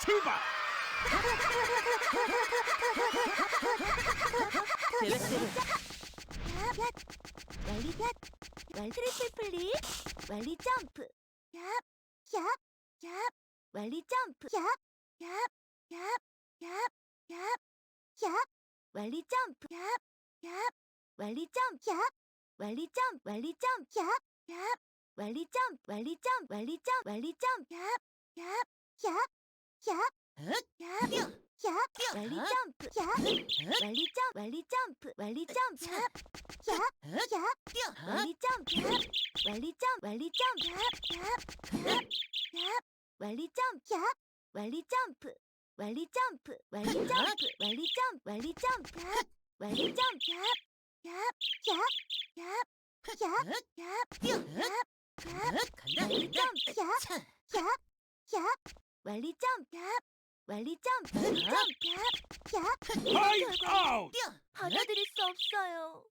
출발! 계획대로 얍, 멀리 얍, 멀 트리플 플립, 멀리 점프, 얍, 얍, 얍, 멀리 점프, 얍, 얍, 얍, 얍, 얍, 얍, 멀리 점프, 얍, 얍, 멀리 점프, 얍, 멀리 점프, 멀리 점프, 얍, 얍, 멀리 점프, 멀리 점프, 멀리 점프, 멀리 점프, 얍, 얍, 얍, 얍, 헥! 얍! 얍, 헥! 점프, 얍, 헥! 멀리 점프, 멀리 점프, 멀리 점프, 얍, 얍, 헥! 얍! 멀리 점프, 얍, 멀리 점프, 멀리 점프, 얍, 얍, 얍, 얍, 멀리 점프, 얍, 멀리 점프, 멀리 점프, 멀리 점프, 멀리 점프, 멀리 점프, 얍, 멀리 점프, 얍, 얍, 얍, 얍, 얍, 헥! 얍! 얍, 헥! 얍, 헥! 간다 간다 점프, 얍, 차! 얍, 얍, 멀리 점프, 얍, 멀리 점프, 얍. 점프, 얍, 얍, 타임 아웃! 뛰어! 받아들일 수 없어요.